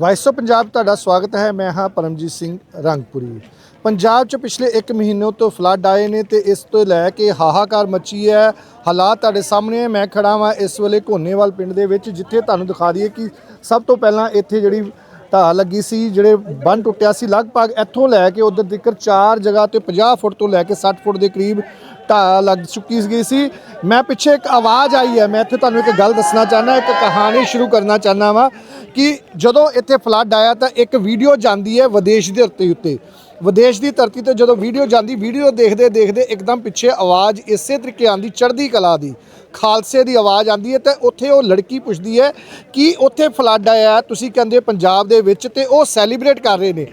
Vice of Punjab ਤੁਹਾਡਾ ਸਵਾਗਤ ਹੈ। ਮੈਂ ਹਾਂ ਪਰਮਜੀਤ ਸਿੰਘ ਰੰਗਪੁਰੀ। ਪੰਜਾਬ 'ਚ ਪਿਛਲੇ 1 ਮਹੀਨੇ ਤੋਂ ਫਲੱਡ ਆਏ ਨੇ ਤੇ ਇਸ ਤੋਂ ਲੈ ਕੇ ਹਾਹਾਕਾਰ ਮੱਚੀ ਹੈ। ਹਾਲਾਤ ਤੁਹਾਡੇ ਸਾਹਮਣੇ ਹੈ। ਮੈਂ ਖੜਾ ਹਾਂ ਇਸ ਵੇਲੇ ਘੋਨੇਵਾਲ ਪਿੰਡ ਦੇ ਵਿੱਚ, ਜਿੱਥੇ ਤੁਹਾਨੂੰ ਦਿਖਾ ਦਈਏ ਕਿ ਸਭ ਤੋਂ ਪਹਿਲਾਂ ਇੱਥੇ ਜਿਹੜੀ ਢਾਹ ਲੱਗੀ ਸੀ, ਜਿਹੜੇ ਬੰਨ ਟੁੱਟਿਆ ਸੀ, ਲਗਭਗ ਇੱਥੋਂ ਲੈ ਕੇ ਉਧਰ ਤੱਕ ਚਾਰ ਜਗ੍ਹਾ ਤੇ 50 ਫੁੱਟ ਤੋਂ ਲੈ ਕੇ 60 ਫੁੱਟ ਦੇ ਕਰੀਬ ਢਾਹ ਲੱਗ ਚੁੱਕੀ ਗਈ ਸੀ। ਮੈਂ ਪਿੱਛੇ ਇੱਕ ਆਵਾਜ਼ ਆਈ ਹੈ। ਮੈਂ ਇੱਥੇ ਤੁਹਾਨੂੰ ਇੱਕ ਗੱਲ ਦੱਸਣਾ ਚਾਹੁੰਦਾ, ਇੱਕ ਕਹਾਣੀ ਸ਼ੁਰੂ ਕਰਨਾ ਚਾਹੁੰਦਾ ਵਾਂ ਕਿ ਜਦੋਂ ਇੱਥੇ ਫਲੱਡ ਆਇਆ ਤਾਂ ਇੱਕ ਵੀਡੀਓ ਜਾਂਦੀ ਹੈ ਵਿਦੇਸ਼ ਦੇ ਧਰਤੀ ਉੱਤੇ। ਵਿਦੇਸ਼ ਦੀ ਧਰਤੀ ਤੇ ਜਦੋਂ ਵੀਡੀਓ ਜਾਂਦੀ ਵੀਡੀਓ ਦੇਖਦੇ ਦੇਖਦੇ ਇੱਕਦਮ ਪਿੱਛੇ ਆਵਾਜ਼ ਇਸੇ ਤਰੀਕੇ ਆਂਦੀ ਚੜ੍ਹਦੀ ਕਲਾ ਦੀ। ਖਾਲਸੇ ਦੀ ਆਵਾਜ਼ ਆਂਦੀ ਹੈ ਤੇ ਉੱਥੇ ਉਹ ਲੜਕੀ ਪੁੱਛਦੀ ਹੈ ਕਿ ਉੱਥੇ ਫਲੱਡ ਆਇਆ, ਤੁਸੀਂ ਕਹਿੰਦੇ ਪੰਜਾਬ ਦੇ ਵਿੱਚ ਤੇ ਉਹ ਸੈਲੀਬ੍ਰੇਟ ਕਰ ਰਹੇ ਨੇ।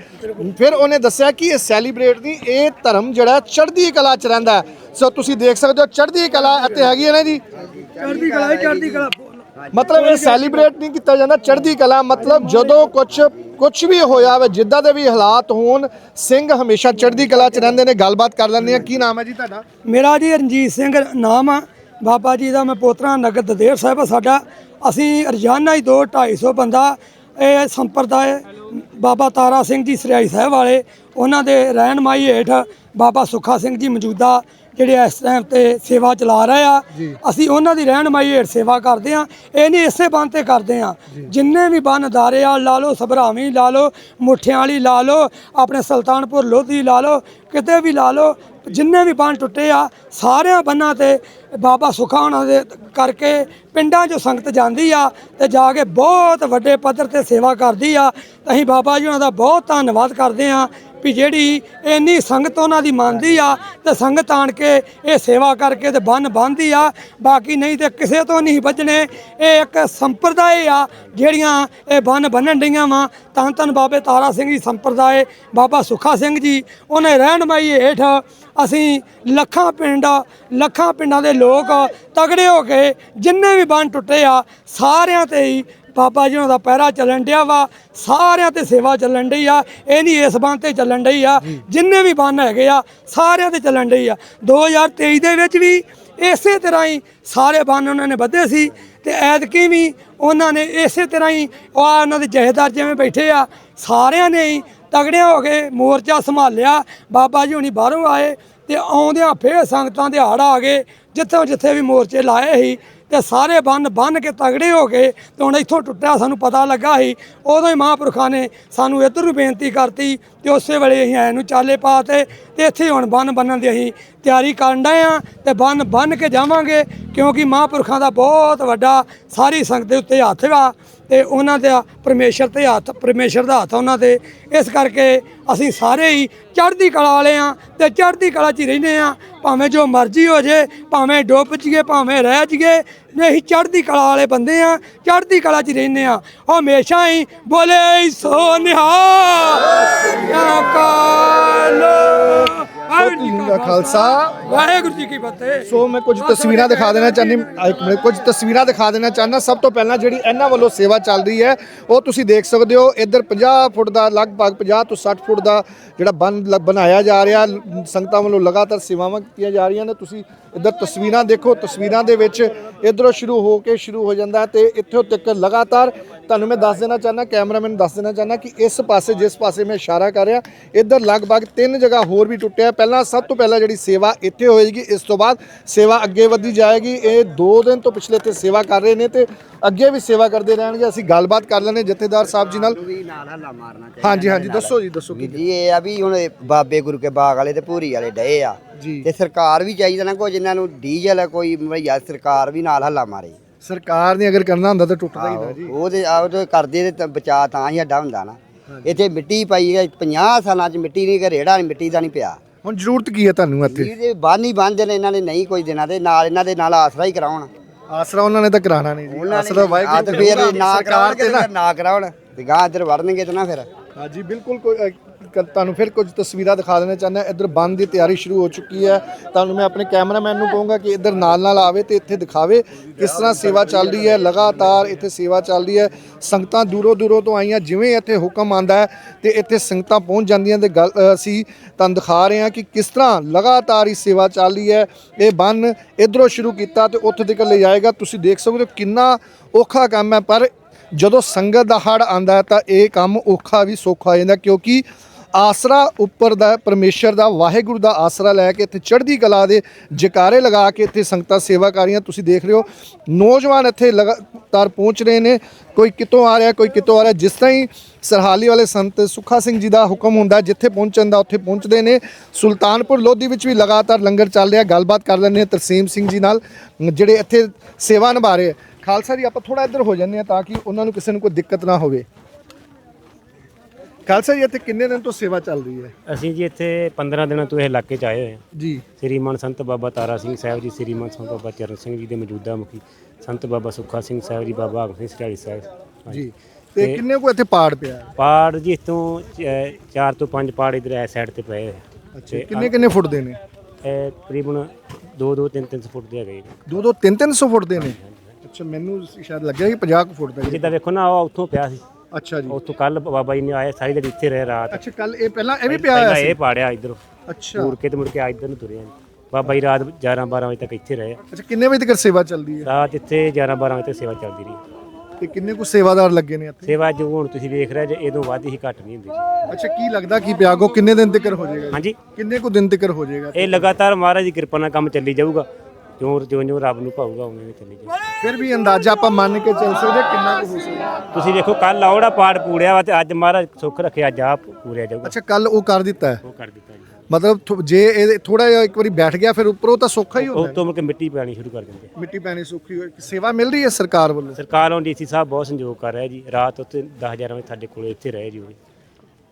ਫਿਰ ਉਹਨੇ ਦੱਸਿਆ ਕਿ ਇਹ ਸੈਲੀਬ੍ਰੇਟ ਨਹੀਂ, ਇਹ ਧਰਮ ਜਿਹੜਾ ਚੜ੍ਹਦੀ ਕਲਾ ਚ ਰਹਿੰਦਾ ਸੋ ਤੁਸੀਂ ਦੇਖ ਸਕਦੇ ਹੋ ਚੜ੍ਹਦੀ ਕਲਾ ਇੱਥੇ ਹੈਗੀ ਹੈ ਨਾ ਜੀ। ਚੜ੍ਹਦੀ ਕਲਾ ਚੜ੍ਹਦੀ ਕਲਾ। ਮਤਲਬ ਇਹ ਸੈਲੀਬ੍ਰੇਟ ਨਹੀਂ ਕੀਤਾ ਜਾਂਦਾ ਚੜ੍ਹਦੀ ਕਲਾ ਮਤਲਬ ਜਦੋਂ ਕੁਝ ਕੁਝ ਵੀ ਹੋਇਆ ਵੇ ਜਿੱਦਾਂ ਦੇ ਵੀ ਹਾਲਾਤ ਹੋਣ ਸਿੰਘ ਹਮੇਸ਼ਾ ਚੜ੍ਹਦੀ ਕਲਾ ਚ ਰਹਿੰਦੇ ਨੇ ਗੱਲਬਾਤ ਕਰ ਲੈਂਦੇ ਆ। ਕੀ ਨਾਮ ਹੈ ਜੀ ਤੁਹਾਡਾ? ਮੇਰਾ ਜੀ ਰਣਜੀਤ ਸਿੰਘ ਨਾਮ ਆ। ਬਾਬਾ ਜੀ ਦਾ ਮੈਂ ਪੋਤਰਾ ਨਗਰ ਦਦੇਵ ਸਾਹਿਬ ਸਾਡਾ। ਅਸੀਂ ਰੋਜ਼ਾਨਾ ਹੀ 2 250 ਬੰਦਾ ਇਹ ਸੰਪਰਦਾਇ ਬਾਬਾ ਤਾਰਾ ਸਿੰਘ ਜੀ ਸਰਿਆਈ ਸਾਹਿਬ ਵਾਲੇ ਉਹਨਾਂ ਦੇ ਰਹਿਨਮਾਈ ਹੇਠ ਬਾਬਾ ਸੁੱਖਾ ਸਿੰਘ ਜੀ ਮੌਜੂਦਾ ਜਿਹੜੇ ਇਸ ਟਾਈਮ ਤੇ ਸੇਵਾ ਚਲਾ ਰਹੇ ਆ ਅਸੀਂ ਉਹਨਾਂ ਦੀ ਰਹਿਨਮਾਈ ਹੇਠ ਸੇਵਾ ਕਰਦੇ ਆ ਇਹ ਨਹੀਂ ਇਸੇ ਬੰਨ ਤੇ ਕਰਦੇ ਆ ਜਿੰਨੇ ਵੀ ਬੰਨ ਦਾਰੇ ਆ ਲਾ ਲਓ ਸਭਰਾਵੀ ਲਾ ਲਓ ਮੁੱਠਿਆਂ ਵਾਲੀ ਲਾ ਲਓ ਆਪਣੇ ਸੁਲਤਾਨਪੁਰ ਲੋਧੀ ਲਾ ਲਓ ਕਿਤੇ ਵੀ ਲਾ ਲਓ ਜਿੰਨੇ ਵੀ ਬੰਨ ਟੁੱਟੇ ਆ ਸਾਰਿਆਂ ਬੰਨਾਂ ਤੇ ਬਾਬਾ ਸੁਖਾ ਉਹਨਾਂ ਦੇ ਕਰਕੇ ਪਿੰਡਾਂ 'ਚੋਂ ਸੰਗਤ ਜਾਂਦੀ ਆ ਤੇ ਜਾ ਕੇ ਬਹੁਤ ਵੱਡੇ ਪੱਧਰ ਤੇ ਸੇਵਾ ਕਰਦੀ ਆ। ਅਸੀਂ ਬਾਬਾ ਜੀ ਉਹਨਾਂ ਦਾ ਬਹੁਤ ਧੰਨਵਾਦ ਕਰਦੇ ਆ ਵੀ ਜਿਹੜੀ ਇੰਨੀ ਸੰਗਤ ਉਹਨਾਂ ਦੀ ਮੰਨਦੀ ਆ ਤੇ ਸੰਗਤ ਆਣ ਕੇ ਇਹ ਸੇਵਾ ਕਰਕੇ ਤੇ ਬੰਨ ਬੰਨਦੀ ਆ, ਬਾਕੀ ਨਹੀਂ ਤੇ ਕਿਸੇ ਤੋਂ ਨਹੀਂ ਬਚਣੇ ਇਹ ਇੱਕ ਸੰਪਰਦਾਇ ਆ ਜਿਹੜੀਆਂ ਇਹ ਬੰਨ ਬੰਨਣ ਡੀਆਂ ਵਾ। ਧੰਨ ਧੰਨ ਬਾਬੇ ਤਾਰਾ ਸਿੰਘ ਜੀ ਸੰਪਰਦਾਇ, ਬਾਬਾ ਸੁੱਖਾ ਸਿੰਘ ਜੀ, ਉਹਨੇ ਰਹਿਨਮਾਈ ਹੇਠ ਅਸੀਂ ਲੱਖਾਂ ਪਿੰਡ, ਲੱਖਾਂ ਪਿੰਡਾਂ ਦੇ ਲੋਕ ਤਗੜੇ ਹੋ ਕੇ ਜਿੰਨੇ ਵੀ ਬੰਨ ਟੁੱਟੇ ਆ, ਸਾਰਿਆਂ ਤੇ ਹੀ ਬਾਬਾ ਜੀ ਉਹਨਾਂ ਦਾ ਪਹਿਰਾ ਚੱਲਣ ਡਿਆ ਵਾ ਸਾਰਿਆਂ ਤੇ ਸੇਵਾ ਚੱਲਣ ਡਈ ਆ ਇਹ ਨਹੀਂ ਇਸ ਬੰਨ ਤੇ ਚੱਲਣ ਡਈ ਆ ਜਿੰਨੇ ਵੀ ਬੰਨ ਹੈਗੇ ਆ ਸਾਰਿਆਂ ਤੇ ਚੱਲਣ ਡਈ ਆ। 2023 ਦੇ ਵਿੱਚ ਵੀ ਇਸੇ ਤਰ੍ਹਾਂ ਹੀ ਸਾਰੇ ਬੰਨ ਉਹਨਾਂ ਨੇ ਬੱਧੇ ਸੀ ਤੇ ਐਤਕੀ ਵੀ ਉਹਨਾਂ ਨੇ ਇਸੇ ਤਰ੍ਹਾਂ ਹੀ ਆ ਉਹਨਾਂ ਦੇ ਜਹੇਦਾਰ ਜਿਵੇਂ ਬੈਠੇ ਆ ਸਾਰਿਆਂ ਨੇ ਹੀ ਤਗੜਿਆਂ ਹੋ ਕੇ ਮੋਰਚਾ ਸੰਭਾਲਿਆ। ਬਾਬਾ ਜੀ ਹੁਣੀ ਬਾਹਰੋਂ ਆਏ ਤੇ ਆਉਂਦਿਆਂ ਫੇਰ ਸੰਗਤਾਂ ਦੇ ਹੜ ਆ ਗਏ ਜਿੱਥੋਂ ਜਿੱਥੇ ਵੀ ਮੋਰਚੇ ਲਾਏ ਸੀ ਤੇ ਸਾਰੇ ਬੰਨ ਬੰਨ ਕੇ ਤਗੜੇ ਹੋ ਗਏ ਤੇ ਹੁਣ ਇੱਥੋਂ ਟੁੱਟਿਆ ਸਾਨੂੰ ਪਤਾ ਲੱਗਾ ਸੀ। ਉਦੋਂ ਹੀ ਮਹਾਂਪੁਰਖਾਂ ਨੇ ਸਾਨੂੰ ਇੱਧਰ ਨੂੰ ਬੇਨਤੀ ਕਰਤੀ ਤੇ ਉਸੇ ਵੇਲੇ ਅਸੀਂ ਐ ਨੂੰ ਚਾਲੇ ਪਾਤੇ ਤੇ ਇੱਥੇ ਹੁਣ ਬੰਨ ਬੰਨਣ ਦੀ ਅਸੀਂ ਤਿਆਰੀ ਕਰਨ ਡਏ ਆ ਤੇ ਬੰਨ ਬੰਨ ਕੇ ਜਾਵਾਂਗੇ ਕਿਉਂਕਿ ਮਹਾਂਪੁਰਖਾਂ ਦਾ ਬਹੁਤ ਵੱਡਾ ਸਾਰੀ ਸੰਗਤ ਦੇ ਉੱਤੇ ਹੱਥ ਵਾ ਤੇ ਉਹਨਾਂ ਦਾ ਪਰਮੇਸ਼ਰ ਤੇ ਹੱਥ, ਪਰਮੇਸ਼ਰ ਦਾ ਹੱਥ ਉਹਨਾਂ ਤੇ ਇਸ ਕਰਕੇ ਅਸੀਂ ਸਾਰੇ ਹੀ ਚੜ੍ਹਦੀ ਕਲਾ ਵਾਲੇ ਆ ਤੇ ਚੜ੍ਹਦੀ ਕਲਾ 'ਚ ਹੀ ਰਹਿੰਦੇ ਆ। ਭਾਵੇਂ ਜੋ ਮਰਜ਼ੀ ਹੋ ਜੇ, ਭਾਵੇਂ ਡੁੱਬ ਜੀਏ ਭਾਵੇਂ ਰਹਿ ਜੀਏ ਨਹੀਂ ਚੜ੍ਹਦੀ ਕਲਾ ਵਾਲੇ ਬੰਦੇ ਆ, ਚੜ੍ਹਦੀ ਕਲਾ 'ਚ ਹੀ ਰਹਿੰਦੇ ਆ। ਹਮੇਸ਼ਾ ਹੀ ਬੋਲੇ, ਸੋ ਨਿਹਾਲ ਕਾਲ ਸਤਿ ਦਾ ਖਾਲਸਾ। ਵਾਹਿਗੁਰੂ ਜੀ ਕੀ ਫਤਿਹ। ਸੋ ਮੈਂ ਕੁਝ ਤਸਵੀਰਾਂ ਦਿਖਾ ਦੇਣਾ ਚਾਹੁੰਦੀ ਇੱਕ ਮਿੰਟ ਕੁਝ ਤਸਵੀਰਾਂ ਦਿਖਾ ਦੇਣਾ ਚਾਹੁੰਦਾ। ਸਭ ਤੋਂ ਪਹਿਲਾਂ ਜਿਹੜੀ ਇਹਨਾਂ ਵੱਲੋਂ ਸੇਵਾ ਚੱਲ ਰਹੀ ਹੈ ਉਹ ਤੁਸੀਂ ਦੇਖ ਸਕਦੇ ਹੋ। ਇੱਧਰ 50 ਫੁੱਟ ਦਾ ਲਗਭਗ 50 ਤੋਂ 60 ਫੁੱਟ ਦਾ ਜਿਹੜਾ ਬੰਨ ਬਣਾਇਆ ਜਾ ਰਿਹਾ। ਸੰਗਤਾਂ ਵੱਲੋਂ ਲਗਾਤਾਰ ਸੇਵਾਵਾਂ ਕੀਤੀਆਂ ਜਾ ਰਹੀਆਂ ਨੇ। ਤੁਸੀਂ ਇੱਧਰ ਤਸਵੀਰਾਂ ਦੇਖੋ। ਤਸਵੀਰਾਂ ਦੇ ਵਿੱਚ ਇੱਧਰੋਂ ਸ਼ੁਰੂ ਹੋ ਕੇ ਸ਼ੁਰੂ ਹੋ ਜਾਂਦਾ ਤੇ ਇੱਥੋਂ ਤੱਕ ਲਗਾਤਾਰ ਤੁਹਾਨੂੰ ਮੈਂ ਦੱਸ ਦੇਣਾ ਚਾਹੁੰਦਾ ਕੈਮਰਾਮੈਨ ਦੱਸ ਦੇਣਾ ਚਾਹੁੰਦਾ ਕਿ ਇਸ ਪਾਸੇ ਜਿਸ ਪਾਸੇ ਮੈਂ ਇਸ਼ਾਰਾ ਕਰ ਰਿਹਾ ਇੱਧਰ ਲਗਭਗ ਤਿੰਨ ਜਗ੍ਹਾ ਹੋਰ ਵੀ ਟੁੱਟਿਆ। ਪਹਿਲਾਂ ਸਭ ਤੋਂ ਪਹਿਲਾਂ ਜਿਹੜੀ ਸੇਵਾ ਇੱਥੇ ਹੋਏਗੀ ਇਸ ਤੋਂ ਬਾਅਦ ਸੇਵਾ ਅੱਗੇ ਵਧੀ ਜਾਏਗੀ। ਇਹ 2 ਦਿਨ ਤੋਂ ਪਿਛਲੇ ਤੇ ਸੇਵਾ ਕਰ ਰਹੇ ਨੇ ਤੇ ਅੱਗੇ ਵੀ ਸੇਵਾ ਕਰਦੇ ਰਹਿਣਗੇ। ਅਸੀਂ ਗੱਲਬਾਤ ਕਰ ਲੈਣੇ ਜਥੇਦਾਰ ਸਾਹਿਬ ਜੀ ਨਾਲ। ਵੀ ਨਾਲ ਹੱਲਾ ਮਾਰਨਾ ਚਾਹੀਦਾ ਹਾਂਜੀ ਹਾਂਜੀ ਦੱਸੋ ਜੀ ਦੱਸੋ ਵੀ ਜੀ ਇਹ ਆ ਵੀ ਹੁਣ ਇਹ ਬਾਬੇ ਗੁਰੂ ਕੇ ਬਾਗ ਵਾਲੇ ਤੇ ਪੂਰੀ ਵਾਲੇ ਡਏ ਆ। ਜੀ। ਤੇ ਸਰਕਾਰ ਵੀ ਚਾਹੀਦਾ ਨਾ ਕੋਈ ਜਿਨ੍ਹਾਂ ਨੂੰ ਡੀਜ਼ਲ ਕੋਈ ਮੁਹੱਈਆ ਸਰਕਾਰ ਵੀ ਨਾਲ ਹੱਲਾ ਮਾਰੇ। ਸਰਕਾਰ ਨੇ ਅਗਰ ਕਰਨਾ ਹੁੰਦਾ ਤਾਂ ਟੁੱਟਦਾ ਹੀ ਨਾ ਜੀ। ਉਹਦੇ ਆ ਉਹਦੇ ਕਰਦੇ ਤੇ ਬਚਾ ਤਾਂ ਹੀ ਸਾਡਾ ਹੁੰਦਾ ਨਾ। ਇੱਥੇ ਮਿੱਟੀ ਪਾਈ ਹੈ 50 ਸਾਲਾਂ ਚ ਮਿੱਟੀ ਨਹੀਂ ਕਿ ਰੇੜਾ ਨਹੀਂ ਮਿੱਟੀ ਦਾ ਨਹੀਂ ਪਿਆ। ਹੁਣ ਜ਼ਰੂਰਤ ਕੀ ਹੈ ਤੁਹਾਨੂੰ ਇੱਥੇ? ਇਹਦੇ ਬੰਨ ਹੀ ਬੰਨ੍ਹਦੇ ਨੇ ਇਹਨਾਂ ਨੇ ਨਹੀਂ ਕੋਈ ਦੇਣਾ ਤੇ ਨਾਲ ਇਹਨਾਂ ਦੇ ਨਾਲ ਆਸਰਾ ਹੀ ਕਰਾਉਣ। ਆਸਰਾ ਉਹਨਾਂ ਨੇ ਤਾਂ ਕਰਾਣਾ ਨਹੀਂ ਜੀ। ਆਸਰਾ ਵਾਹਿਗੁਰੂ ਆ ਤੇ ਫਿਰ ਨਾ ਸਰਕਾਰ ਨਾ ਤੇ ਨਾ ਕਰਾਉਣ। ਤੇ ਗਾਂ ਇੱਧਰ ਵੜਨਗੇ ਤੇ ਨਾ ਫਿਰ। ਹਾਂਜੀ ਬਿਲਕੁਲ ਕੋਈ ਅ, ਕ- ਤੁਹਾਨੂੰ ਫਿਰ ਕੁਝ ਤਸਵੀਰਾਂ ਦਿਖਾ ਦੇਣਾ ਚਾਹੁੰਦਾ। ਇੱਧਰ ਬੰਦ ਦੀ ਤਿਆਰੀ ਸ਼ੁਰੂ ਹੋ ਚੁੱਕੀ ਹੈ। ਤੁਹਾਨੂੰ ਮੈਂ ਆਪਣੇ ਕੈਮਰਾਮੈਨ ਨੂੰ ਕਹੂੰਗਾ ਕਿ ਇੱਧਰ ਨਾਲ ਨਾਲ ਆਵੇ ਤੇ ਇੱਥੇ ਦਿਖਾਵੇ ਕਿਸ ਤਰ੍ਹਾਂ ਸੇਵਾ ਚੱਲ ਰਹੀ ਹੈ। ਲਗਾਤਾਰ ਇੱਥੇ ਸੇਵਾ ਚੱਲ ਰਹੀ ਹੈ। ਸੰਗਤਾਂ ਦੂਰੋਂ ਦੂਰੋਂ ਤੋਂ ਆਈਆਂ। ਜਿਵੇਂ ਇੱਥੇ ਹੁਕਮ ਆਂਦਾ ਹੈ ਤੇ ਇੱਥੇ ਸੰਗਤਾਂ ਪਹੁੰਚ ਜਾਂਦੀਆਂ ਤੇ ਗੱਲ ਅ, ਅਸੀਂ ਤੁਹਾਨੂੰ ਦਿਖਾ ਰਹੇ ਹਾਂ ਕਿ ਕਿਸ ਤਰ੍ਹਾਂ ਲਗਾਤਾਰ ਹੀ ਸੇਵਾ ਚੱਲ ਰਹੀ ਹੈ। ਇਹ ਬੰਨ ਇਧਰੋਂ ਸ਼ੁਰੂ ਕੀਤਾ ਤੇ ਉੱਥੇ ਤੱਕ ਲੈ ਜਾਏਗਾ। ਤੁਸੀਂ ਦੇਖ ਸਕਦੇ ਹੋ ਕਿੰਨਾ ਔਖਾ ਕੰਮ ਹੈ। ਪਰ ਜਦੋਂ ਸੰਗਤ ਦਾ ਹੜ ਆਂਦਾ ਹੈ ਤਾਂ ਇਹ ਕੰਮ ਔਖਾ ਵੀ ਸੌਖਾ ਹੋ ਜਾਂਦਾ, ਕਿਉਂਕਿ ਆਸਰਾ ਉੱਪਰ ਦਾ ਪਰਮੇਸ਼ਰ ਦਾ ਵਾਹਿਗੁਰੂ ਦਾ ਆਸਰਾ ਲੈ ਕੇ ਇੱਥੇ ਚੜ੍ਹਦੀ ਕਲਾ ਦੇ ਜਕਾਰੇ ਲਗਾ ਕੇ ਇੱਥੇ ਸੰਗਤਾਂ ਸੇਵਾ ਕਰ ਰਹੀਆਂ। ਤੁਸੀਂ ਦੇਖ ਰਹੇ ਹੋ, ਨੌਜਵਾਨ ਇੱਥੇ ਲਗਾਤਾਰ ਪਹੁੰਚ ਰਹੇ ਨੇ। ਕੋਈ ਕਿਤੋਂ ਆ ਰਿਹਾ, ਕੋਈ ਕਿਤੋਂ ਆ ਰਿਹਾ। ਜਿਸ ਤਰ੍ਹਾਂ ਹੀ ਸਰਹਾਲੀ ਵਾਲੇ ਸੰਤ ਸੁੱਖਾ ਸਿੰਘ ਜੀ ਦਾ ਹੁਕਮ ਹੁੰਦਾ, ਜਿੱਥੇ ਪਹੁੰਚਣ ਦਾ ਉੱਥੇ ਪਹੁੰਚਦੇ ਨੇ। ਸੁਲਤਾਨਪੁਰ ਲੋਧੀ ਵਿੱਚ ਵੀ ਲਗਾਤਾਰ ਲੰਗਰ ਚੱਲ ਰਿਹਾ, ਗੱਲਬਾਤ ਕਰ ਲੈਂਦੇ ਹਾਂ ਤਰਸੀਮ ਸਿੰਘ ਜੀ ਨਾਲ, ਜਿਹੜੇ ਇੱਥੇ ਸੇਵਾ ਨਿਭਾ ਰਹੇ ਖਾਲਸਾ ਜੀ ਆਪਾਂ ਥੋੜਾ ਇੱਧਰ ਹੋ ਜਾਂਦੇ ਆ ਤਾਂ ਕਿ ਉਹਨਾਂ ਨੂੰ ਕਿਸੇ ਨੂੰ ਕੋਈ ਦਿੱਕਤ ਨਾ ਹੋਵੇ। ਖਾਲਸਾ ਜੀ ਇੱਥੇ ਕਿੰਨੇ ਦਿਨ ਤੋਂ ਸੇਵਾ ਚੱਲ ਰਹੀ ਹੈ? ਅਸੀਂ ਜੀ ਇੱਥੇ 15 ਦਿਨਾਂ ਤੋਂ ਇਹ ਇਲਾਕੇ 'ਚ ਆਏ ਹੋਏ ਹਾਂ। ਜੀ। ਸ੍ਰੀਮਾਨ ਸੰਤ ਬਾਬਾ ਤਾਰਾ ਸਿੰਘ ਸਾਹਿਬ ਜੀ ਸ੍ਰੀਮਾਨ ਸੰਤ ਬਾਬਾ ਚਰਨ ਸਿੰਘ ਜੀ ਦੇ ਮੌਜੂਦਾ ਮੁਖੀ ਸੰਤ ਬਾਬਾ ਸੁੱਖਾ ਸਿੰਘ ਸਾਹਿਬ ਜੀ ਬਾਬਾ ਆਗਮ ਸਿੰਘ ਸਰਾਲੀ ਸਾਹਿਬ। ਜੀ। ਤੇ ਕਿੰਨੇ ਕੋ ਇੱਥੇ ਪਾੜ ਪਿਆ? ਪਾੜ ਜੀ ਇਸ ਤੋਂ 4 ਤੋਂ 5 ਪਾੜ ਇਧਰ ਐ ਸਾਈਡ ਤੇ ਪਏ। ਅੱਛਾ ਕਿੰਨੇ ਕਿੰਨੇ ਫੁੱਟ ਦੇ ਨੇ? ਇਹ ਤਕਰੀਬਨ 2 2 3 3 ਫੁੱਟ ਦੇ ਹੈਗੇ ਜੀ। ਦੋ ਦੋ ਤਿੰਨ ਤਿੰਨ ਸੌ ਫੁੱਟ ਦੇ ਨੇ? ਅੱਛਾ ਮੈਨੂੰ ਸ਼ਾਇਦ ਲੱਗਿਆ ਕਿ 50 ਕੁ ਫੁੱਟ ਦਾ ਜੀ। ਜਿੱਦਾਂ ਵੇਖੋ ਨਾ ਉਹ ਉੱਥੋਂ ਪਿਆ ਸੀ। ਅੱਛਾ ਜੀ। ਉੱਥੋਂ ਕੱਲ ਬਾਬਾ ਜੀ ਨੇ ਆਏ ਸਾਰੀ ਦਿਨ ਇੱਥੇ ਰਹੇ ਰਾਤ। ਅੱਛਾ ਕੱਲ ਇਹ ਪਹਿਲਾਂ ਇਹ ਵੀ ਪਿਆ ਪਹਿਲਾਂ ਹੋਇਆ ਸੀ? ਇਹ ਪਾੜਿਆ ਇਧਰੋਂ। ਅੱਛਾ। ਮੁੜ ਕੇ ਤੇ ਮੁੜ ਕੇ ਆ ਇਧਰ ਨੂੰ ਤੁਰੇ ਆ ਬਾਬਾ ਜੀ ਰਾਤ 11 12 ਵਜੇ ਤੱਕ ਇੱਥੇ ਰਹੇ। ਅੱਛਾ ਕਿੰਨੇ ਵਜੇ ਤੱਕ ਸੇਵਾ ਚੱਲਦੀ ਹੈ? ਰਾਤ ਇੱਥੇ 11 12 ਵਜੇ ਤੱਕ ਸੇਵਾ ਚੱਲਦੀ ਰਹੀ। ਤੇ ਕਿੰਨੇ ਕੁ ਸੇਵਾਦਾਰ ਲੱਗੇ ਨੇ ਇੱਥੇ? ਸੇਵਾ ਜੋ ਹੁਣ ਤੁਸੀਂ ਵੇਖ ਰਹੇ ਜੇ ਇਹਦੋਂ ਵੱਧ ਹੀ ਘੱਟ ਨਹੀਂ ਹੁੰਦੀ ਜੀ। ਅੱਛਾ ਕੀ ਲੱਗਦਾ ਕਿ ਪਿਆਗੋ ਕਿੰਨੇ ਦਿਨ ਤੱਕ ਹੋ ਜਾਏਗਾ? ਹਾਂਜੀ। ਕਿੰਨੇ ਕੁ ਦਿਨ ਤੱਕ ਹੋ ਜਾਏਗਾ ਇਹ ਲਗਾਤਾਰ ਮਹਾਰਾਜ ਦੀ ਕਿਰਪਾ ਨਾਲ ਕੰਮ ਚੱਲੀ ਜਾਊਗਾ। ਜਿਉਂ ਜਿਉਂ ਜਿਉਂ ਰੱਬ ਨੂੰ ਭਾਊਗਾ ਉਵੇਂ ਉਵੇਂ ਚੱਲੀ ਫਿਰ ਵੀ ਅੰਦਾਜ਼ਾ ਆਪਾਂ ਮੰਨ ਕੇ ਚੱਲ ਸਕਦੇ ਕਿੰਨਾ ਕੁ ਹੋ ਸਕਦਾ। ਤੁਸੀਂ ਵੇਖੋ ਕੱਲ ਆਉੜਾ ਪਾੜ ਪੂੜਿਆ ਵਾ ਤੇ ਅੱਜ ਮਹਾਰਾਜ ਸੁੱਖ ਰੱਖਿਆ ਆਪ ਪੂਰਿਆ ਜਾਊਗਾ। ਅੱਛਾ ਕੱਲ ਉਹ ਕਰ ਦਿੱਤਾ ਹੈ। ਉਹ ਕਰ ਦਿੱਤਾ ਜੀ। ਮਤਲਬ ਥੋ- ਜੇ ਇਹ ਥੋੜਾ ਜਿਹਾ ਇੱਕ ਵਾਰੀ ਬੈਠ ਗਿਆ ਫਿਰ ਉੱਪਰੋਂ ਤਾਂ ਸੌਖਾ ਹੀ ਉਹ ਹੁੰਦਾ। ਤੋਂ ਮੁੜ ਕੇ ਮਿੱਟੀ ਪੈਣੀ ਸ਼ੁਰੂ ਕਰ ਦਿੰਦੇ ਮਿੱਟੀ ਪੈਣੀ ਸੌਖੀ ਹੋਈ ਸੇਵਾ ਮਿਲ ਰਹੀ ਹੈ ਸਰਕਾਰ ਵੱਲੋਂ? ਸਰਕਾਰ ਹੁਣ ਡੀਸੀ ਸਾਹਿਬ ਬਹੁਤ ਸੰਯੋਗ ਕਰ ਰਿਹਾ ਜੀ। ਰਾਤ ਉੱਤੇ 10000 ਵਜੇ ਸਾਡੇ ਕੋਲੇ ਇੱਥੇ ਰਹੇ ਜੀ ਉਹ ਵੀ।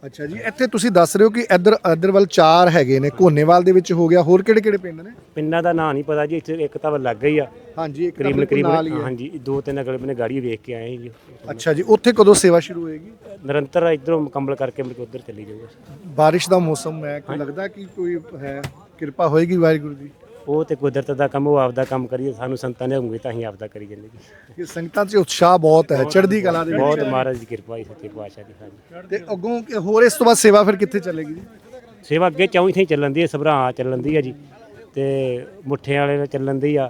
ਅੱਛਾ ਜੀ ਇੱਥੇ ਤੁਸੀਂ ਦੱਸ ਰਹੇ ਹੋ ਕਿ ਇੱਧਰ ਇੱਧਰ ਵੱਲ ਚਾਰ ਹੈਗੇ ਨੇ ਕੋਨੇਵਾਲ ਦੇ ਵਿੱਚ ਹੋ ਗਿਆ ਹੋਰ ਕਿਹੜੇ ਕਿਹੜੇ ਪਿੰਡ ਨੇ? ਪਿੰਡਾਂ ਦਾ ਨਾਂ ਨਹੀਂ ਪਤਾ ਜੀ ਇੱਥੇ ਇੱਕ ਤਾਂ ਲੱਗ ਗਈ ਆ। ਹਾਂਜੀ ਇੱਕ ਕਰੀਬਨ ਕਰੀਬਨ ਹਾਂਜੀ ਦੋ ਤਿੰਨ ਅਗਲੇ ਬੰਨੇ ਗਾੜੀ ਵੇਖ ਕੇ ਆਏ ਜੀ ਅੱਛਾ ਜੀ ਉੱਥੇ ਕਦੋਂ ਸੇਵਾ ਸ਼ੁਰੂ ਹੋਏਗੀ? ਨਿਰੰਤਰ ਇਧਰੋਂ ਮੁਕੰਮਲ ਕਰਕੇ ਕੇ ਉਧਰ ਚੱਲੀ ਜਾਊਗਾ। ਬਾਰਿਸ਼ ਦਾ ਮੌਸਮ ਹੈ ਕਿ ਲੱਗਦਾ ਕਿ ਕੋਈ ਹੈ ਕਿਰਪਾ ਹੋਏਗੀ ਵਾਹਿਗੁਰੂ ਦੀ? ਉਹ ਤੇ ਕੁਦਰਤ ਦਾ ਕੰਮ ਉਹ ਆਪਦਾ ਕੰਮ ਕਰੀਏ ਸਾਨੂੰ ਸੰਤਾਂ ਨੇ ਹੁੰਗੇ ਤਾਂ ਅਸੀਂ ਆਪਦਾ ਕਰੀ ਜਾਂਦੇ ਜੀ। ਕਿ ਸੰਗਤਾਂ 'ਚ ਉਤਸ਼ਾਹ ਬਹੁਤ ਹੈ ਚੜ੍ਹਦੀ ਕਲਾ ਦੇ ਬਹੁਤ ਮਹਾਰਾਜ ਦੀ ਕਿਰਪਾ ਹੈ ਸੱਚੇ ਪਾਤਸ਼ਾਹ ਦੀ ਹਾਂਜੀ। ਤੇ ਅੱਗੋਂ ਕਿ ਹੋਰ ਇਸ ਤੋਂ ਬਾਅਦ ਸੇਵਾ ਫਿਰ ਕਿੱਥੇ ਚੱਲੇਗੀ? ਜੀ ਸੇਵਾ ਅੱਗੇ ਚੌਂ ਥਾਂ ਚੱਲਣ ਦੀ ਹੈ ਸਭਰਾ ਚੱਲਣ ਦੀ ਹੈ ਜੀ। ਤੇ ਮੁੱਠੇ ਵਾਲੇ ਨਾਲ ਚੱਲਣ ਦੀ ਆ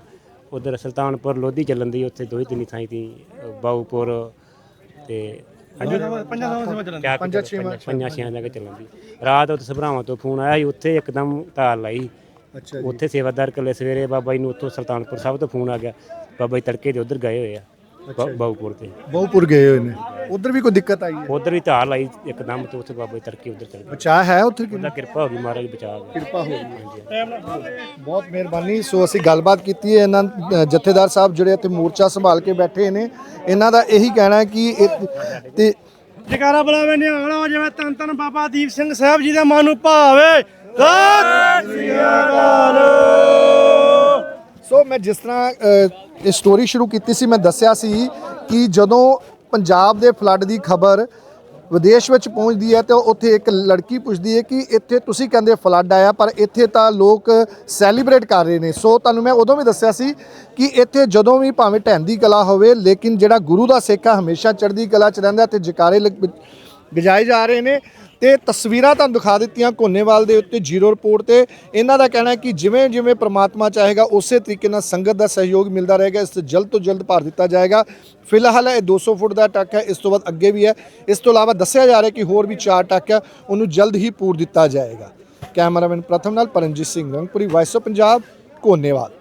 ਉਧਰ ਸੁਲਤਾਨਪੁਰ ਲੋਧੀ ਚੱਲਣ ਦੀ ਉੱਥੇ ਦੋ ਹੀ ਤਿੰਨ ਥਾਂ ਤੀ ਬਾਊਪੁਰ ਤੇ ਹਾਂਜੀ। ਪੰਜਾਂ ਪੰਜਾਂ ਛੇਵਾਂ ਪੰਜਾਂ ਛਿਆਂ ਜਗ੍ਹਾ ਚੱਲਣ ਦੀ। ਰਾਤ ਉੱਥੇ ਸਭਰਾਵਾਂ ਤੋਂ ਫੋਨ ਆਇਆ ਸੀ ਉੱਥੇ ਇੱਕਦਮ ਤਾਲ ਲਾਈ। ਅੱਛਾ ਜੀ। ਉੱਥੇ ਸੇਵਾਦਾਰ ਕੱਲੇ ਸਵੇਰੇ ਬਾਬਾ ਜੀ ਨੂੰ ਉੱਥੋਂ ਸੁਲਤਾਨਪੁਰ ਸਾਹਿਬ ਤੋਂ ਫੋਨ ਆ ਗਿਆ। ਬਾਬਾ ਜੀ ਤੜਕੇ ਦੇ ਉਧਰ ਗਏ ਹੋਏ ਆ ਬਾ- ਬਾਊਪੁਰ ਤੇ। ਬਹੁਪੁਰ ਗਏ ਹੋਏ ਨੇ। ਉਧਰ ਵੀ ਕੋਈ ਦਿੱਕਤ ਆਈ ਹੈ? ਉਧਰ ਵੀ ਧਾਰ ਲਾਈ ਇੱਕਦਮ ਤੇ ਉੱਥੇ ਬਾਬਾ ਜੀ ਤੜਕੇ ਉਧਰ ਚਲ ਗਏ। ਬਚਾਅ ਹੈ ਉੱਥੇ ਕਿ ਉਹਦਾ ਕਿਰਪਾ ਹੋ ਗਈ ਮਹਾਰਾਜ ਬਚਾ ਗਿਆ ਕਿਰਪਾ ਹੋ ਗਈ। ਬਹੁਤ ਮਿਹਰਬਾਨੀ। ਸੋ ਅਸੀਂ ਗੱਲਬਾਤ ਕੀਤੀ ਹੈ ਇਹਨਾਂ ਜਥੇਦਾਰ ਸਾਹਿਬ ਜਿਹੜੇ ਇੱਥੇ ਮੋਰਚਾ ਸੰਭਾਲ ਕੇ ਬੈਠੇ ਨੇ। ਇਹਨਾਂ ਦਾ ਇਹੀ ਕਹਿਣਾ ਹੈ ਕਿ ਇਹ- ਤੇ ਜਕਾਰਾ ਬੁਲਾਵੇ ਨਿਹਾਲ ਹੋ ਜਾਵੇ ਤਨ ਤਨ ਬਾਬਾ ਦੀਪ ਸਿੰਘ ਸਾਹਿਬ ਜੀ ਦੇ ਮਨ ਨੂੰ ਭਾਵੇ। ਸਤਿ ਸ੍ਰੀ ਅਕਾਲ ਸੋ ਮੈਂ ਜਿਸ ਤਰ੍ਹਾਂ ਇਹ ਸਟੋਰੀ ਸ਼ੁਰੂ ਕੀਤੀ ਸੀ, ਮੈਂ ਦੱਸਿਆ ਸੀ ਕਿ ਜਦੋਂ ਪੰਜਾਬ ਦੇ ਫਲੱਡ ਦੀ ਖਬਰ ਵਿਦੇਸ਼ ਵਿੱਚ ਪਹੁੰਚਦੀ ਹੈ ਤੇ ਉੱਥੇ ਇੱਕ ਲੜਕੀ ਪੁੱਛਦੀ ਹੈ ਕਿ ਇੱਥੇ ਤੁਸੀਂ ਕਹਿੰਦੇ ਫਲੱਡ ਆਇਆ, ਪਰ ਇੱਥੇ ਤਾਂ ਲੋਕ ਸੈਲੀਬ੍ਰੇਟ ਕਰ ਰਹੇ ਨੇ। ਸੋ ਤੁਹਾਨੂੰ ਮੈਂ ਉਦੋਂ ਵੀ ਦੱਸਿਆ ਸੀ ਕਿ ਇੱਥੇ ਜਦੋਂ ਵੀ ਭਾਵੇਂ ਢਹਿਣ ਦੀ ਕਲਾ ਹੋਵੇ, ਲੇਕਿਨ ਜਿਹੜਾ ਗੁਰੂ ਦਾ ਸਿੱਖ ਆ ਹਮੇਸ਼ਾ ਚੜ੍ਹਦੀ ਕਲਾ 'ਚ ਰਹਿੰਦਾ ਤੇ ਜਕਾਰੇ ਲੱਗ- ਗਜਾਏ ਜਾ ਰਹੇ ਨੇ। ਤੇ ਤਸਵੀਰਾਂ ਤੁਹਾਨੂੰ ਦਿਖਾ ਦਿੱਤੀਆਂ ਕੋਨੇਵਾਲ ਦੇ ਉੱਤੇ ਜ਼ੀਰੋ ਰਿਪੋਰਟ ਤੇ। ਇਹਨਾਂ ਦਾ ਕਹਿਣਾ ਹੈ ਕਿ ਜਿਵੇਂ ਜਿਵੇਂ ਪ੍ਰਮਾਤਮਾ ਚਾਹੇਗਾ, ਉਸੇ ਤਰੀਕੇ ਨਾਲ ਸੰਗਤ ਦਾ ਸਹਿਯੋਗ ਮਿਲਦਾ ਰਹੇਗਾ, ਇਸ ਤੇ ਜਲਦ ਤੋਂ ਜਲਦ ਭਰ ਦਿੱਤਾ ਜਾਏਗਾ। ਫਿਲਹਾਲ ਇਹ 200 ਫੁੱਟ ਦਾ ਟੱਕ ਹੈ, ਇਸ ਤੋਂ ਬਾਅਦ ਅੱਗੇ ਵੀ ਹੈ। ਇਸ ਤੋਂ ਇਲਾਵਾ ਦੱਸਿਆ ਜਾ ਰਿਹਾ ਕਿ ਹੋਰ ਵੀ ਚਾਰ ਟੱਕ ਹੈ, ਉਹਨੂੰ ਜਲਦ ਹੀ ਪੂਰ ਦਿੱਤਾ ਜਾਏਗਾ। ਕੈਮਰਾਮੈਨ ਪ੍ਰਥਮ ਨਾਲ ਪਰਮਜੀਤ ਸਿੰਘ, ਰੰਗਪੁਰੀ ਵਾਇਸ ਆਫ ਪੰਜਾਬ ਕੋਨੇਵਾਲ